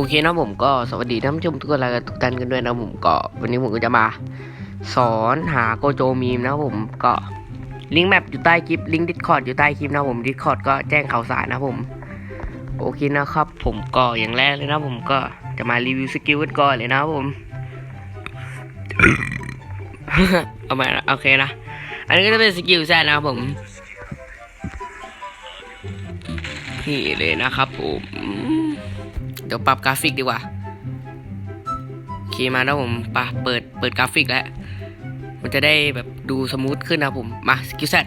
โอเคนะผมก็สวัสดีท่านผู้ชมทุกคนและทุกท่านกันด้วยนะผมก็วันนี้ผมก็จะมา สอนหาโกโจมีมนะผมก็ลิงก์แมปอยู่ใต้คลิปลิงก์ดิสคอร์ดอยู่ใต้คลิปนะผมดิสคอร์ดก็แจ้งข่าวสารนะผมโอเคนะครับ ผมก็อย่างแรกเลยนะผมก็จะมารีวิวสกิลกันก่อนเลยนะผมเอามาโอเคนะอันนี้ก็จะเป็นสกิลแซดนะครับผมนี่เลยนะครับผม ดี๋ยวปรับกราฟิกดีกว่าโอเคมาแล้วผมปะเปิดเปิดกราฟิกแล้ว มันจะได้แบบดูสมูทขึ้นนะผม มาสกิลแซด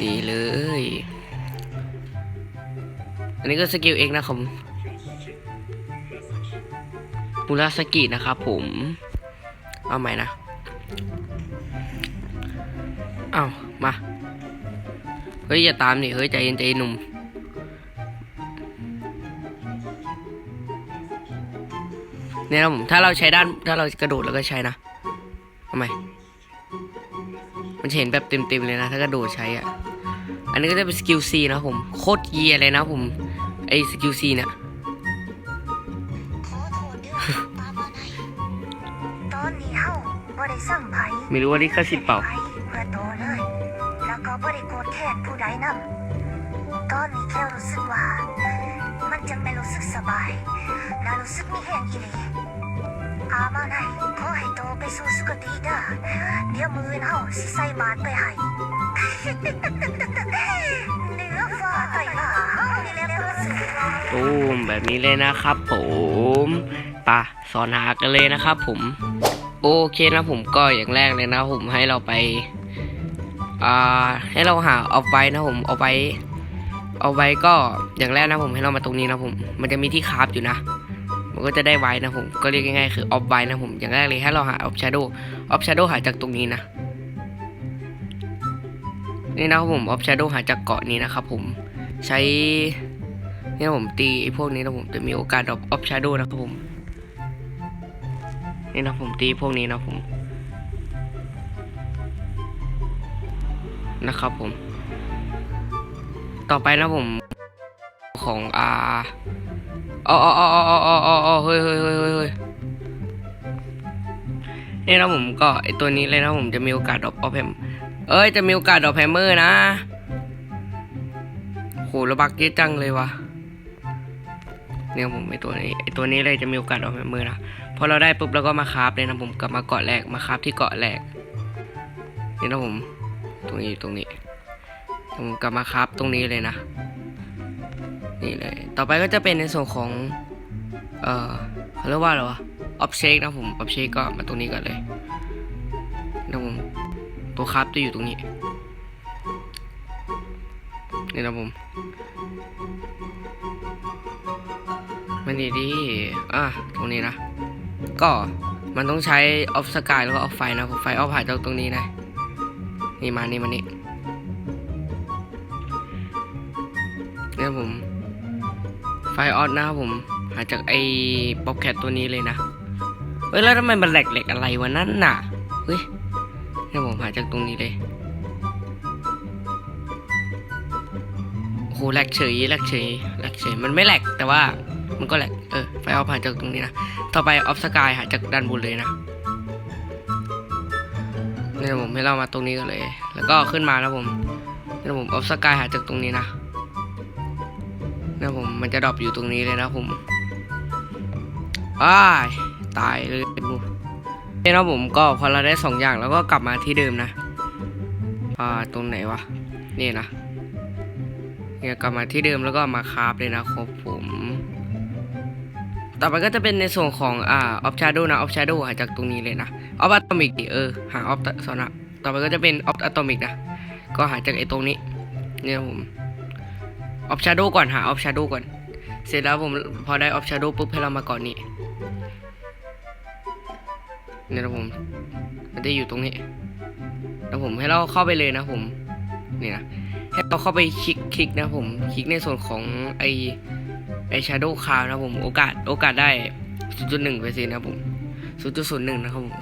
นี่เลย อันนี้ก็สกิลเองนะครับผมมูราสกินะครับผม เอาใหม่นะเอามา เฮ้ย อย่าตามดิเฮ้ย ใจเย็นใจหนุ่ม เนี่ยนะผมถ้าเราใช้ด้านถ้าเรากระโดดแล้วก็ใช้นะทำไมมันจะเห็นแบบเต็มๆเลยนะ ถ้ากระโดดใช้อะอันนี้ก็จะเป็นสกิล C นะผมโคตรเยียเลยนะผมไอ้สกิล C เนี่ยขอโทษเด้อตามมาไหนตอนนี้เฮาบ่ได้สั่งไม่รู้ว่าสิทธิ์เปล่าตเลยแล้วก็บ่ได้โกรธแค้นผู้ใดนำตอนนี้แค่รู้สึกว่า รู้สึกสบายและรู้สึกมีแห่งอีหลีอามาไหนขอให้โตไปสู่สุคติเด้อเดี๋ยวมือเฮาสิใส่บาตรไปให้เนื้อฟ้าใต้ฟ้าเฮานี่แหละประเสริฐตูมแบบนี้เลยนะครับผมปะสอนหากันเลยนะครับผมโอเคนะผมก็อย่างแรกเลยนะผมให้เราไปอ่าให้เราหาเอาไว้นะผมเอาไว้ เอาไว้ก็อย่างแรกนะผมให้เรามาตรงนี้นะผม มันจะมีที่คราฟอยู่นะ มันก็จะได้ไว้นะผม ก็เรียกง่ายๆคือออฟไว้นะผม อย่างแรกเลยให้เราหาออฟชาโดออฟชาโดหาจากตรงนี้นะ นี่นะครับผมออฟชาโดหาจากเกาะนี้นะครับผม ใช้เนี่ยผมตีไอ้พวกนี้นะผมจะมีโอกาสดรอปออฟชาโดนะครับผม นี่นะผมตีพวกนี้นะผม นะครับผม ต่อไปนะผมของอาอ๋ออ๋ออ๋ออ๋ออ๋ออ๋อเฮ้ยเฮ้ยเฮ้ยเฮ้ยนี่นะผมก็ไอตัวนี้เลยนะผมจะมีโอกาสดรอปออฟแฮมเอ้ยจะมีโอกาสดรอปแฮมเมอร์นะโหระบักเยอะจังเลยวะเนี่ยผมไอตัวนี้ไอตัวนี้เลยจะมีโอกาสดรออกมือนะพอเราได้ปุ๊บเราก็มาคราฟเลยนะผมกลับมาเกาะแรกมาคราฟที่เกาะแรกนี่นะผม ตรงนี้ตรงนี้ ผมกลับมาคราฟตรงนี้เลยนะ นี่เลย ต่อไปก็จะเป็นในส่วนของ เอ่อเขาเรียกว่าอะไรวะออฟเชคนะผมออฟเชคก็มาตรงนี้ก่อนเลยนะผมตัวคราฟจะอยู่ตรงนี้ นี่นะผมมันดีดีอะตรงนี้นะ ก็มันต้องใช้ออฟสกายแล้วก็ออฟไฟนะผมไฟออฟหายจากตรงนี้นะ นี่มานี่มานี่ เนี่ยผม ไฟออฟนะครับผม หาจากไอ้ป๊อปแคทตัวนี้เลยนะ เฮ้ยแล้วทำไมมันแหลกๆอะไรวะนั่นน่ะ เฮ้ยนี่ผมหาจากตรงนี้เลยโอ้โหแหลกเฉยแหลกเฉยแหลกเฉย มันไม่แหลกแต่ว่ามันก็แหละเออ ไฟออฟหาจากตรงนี้นะ ต่อไปออฟสกายหาจากด้านบนเลยนะเนี่ยผมให้เรามาตรงนี้กันเลย แล้วก็ขึ้นมาแล้วผมเนี่ยผมออฟสกายหาจากตรงนี้นะ นี่ยผมมันจะดรอปอยู่ตรงนี้เลยนะผมอ้ายตายเลยดูเนี่ยนะผมก็พอเราได้สองอย่างแล้วก็กลับมาที่เดิมนะ อ่าตรงไหนวะนี่นะเนี่ยกลับมาที่เดิมแล้วก็มาคราฟเลยนะครับผม ต่อไปก็จะเป็นในส่วนของอ่าออฟชาโดนะออฟชาโดหาจากตรงนี้เลยนะออฟอะตอมิกเออหาออฟโซนะต่อไปก็จะเป็นออฟอะตอมิกนะก็หาจากไอ้ตรงนี้เนี่ยผม ออฟชาโดก่อนหาออฟชาโดก่อน เสร็จแล้วผมพอได้ออฟชาโดปุ๊บให้เรามาก่อนนี้เนี่ยนะผม มันจะอยู่ตรงนี้ แล้วผมให้เราเข้าไปเลยนะผม นี่นะ ให้เราเข้าไปคลิกคลิกนะผม คลิกในส่วนของไอไอชาโดว์คาวนะผม โอกาสโอกาสได้0.1เปอร์เซ็นต์นะครับผม0.01นะครับผม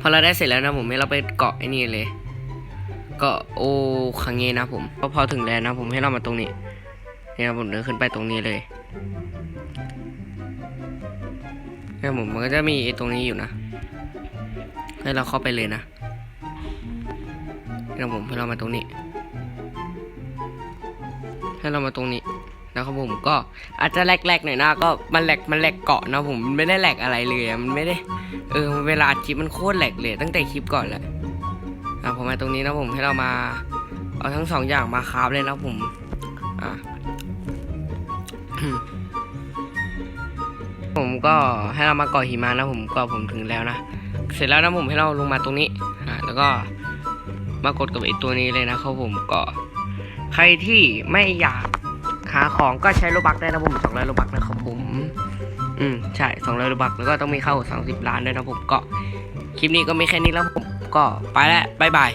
พอเราได้เสร็จแล้วนะผมให้เราไปเกาะไอ้นี่เลย ก็โอคังเงนะผมก็พอถึงแล้วนะผมให้เรามาตรงนี้เนี่ยผมเดินขึ้นไปตรงนี้เลยเนี่ยผมมันก็จะมีไอ้ตรงนี้อยู่นะ ให้เราเข้าไปเลยนะเนี่ยผมให้เรามาตรงนี้ ให้เรามาตรงนี้นะครับผมก็อาจจะแหลกๆหน่อยนะก็มันแหลกมันแหลกเกาะนะผมมันไม่ได้แหลกอะไรเลยมันไม่ได้เออเวลาคลิปมันโคตรแหลกเลยตั้งแต่คลิปก่อนแหละ อะผมมาตรงนี้นะผมให้เรามา เอาทั้งสองอย่างมาคราฟเลยนะผมอะผมก็ให้เรามากาะหิมะนะผมก็ผมถึงแล้วนะเสร็จแล้วนะผมให้เราลงมาตรงนี้อะแล้วก็มากดกับไอ้ตัวนี้เลยนะครับผมก็ ใครที่ไม่อยากหาของก็ใช้โลบักได้นะผมสองร้อยโลบักนะครับผม อืมใช่สองร้อยโลบักแล้วก็ต้องมีเข้าสามสิบล้านด้วยนะผมก็คลิปนี้ก็มีแค่นี้แล้วผม ก็ไปแล้วบายบาย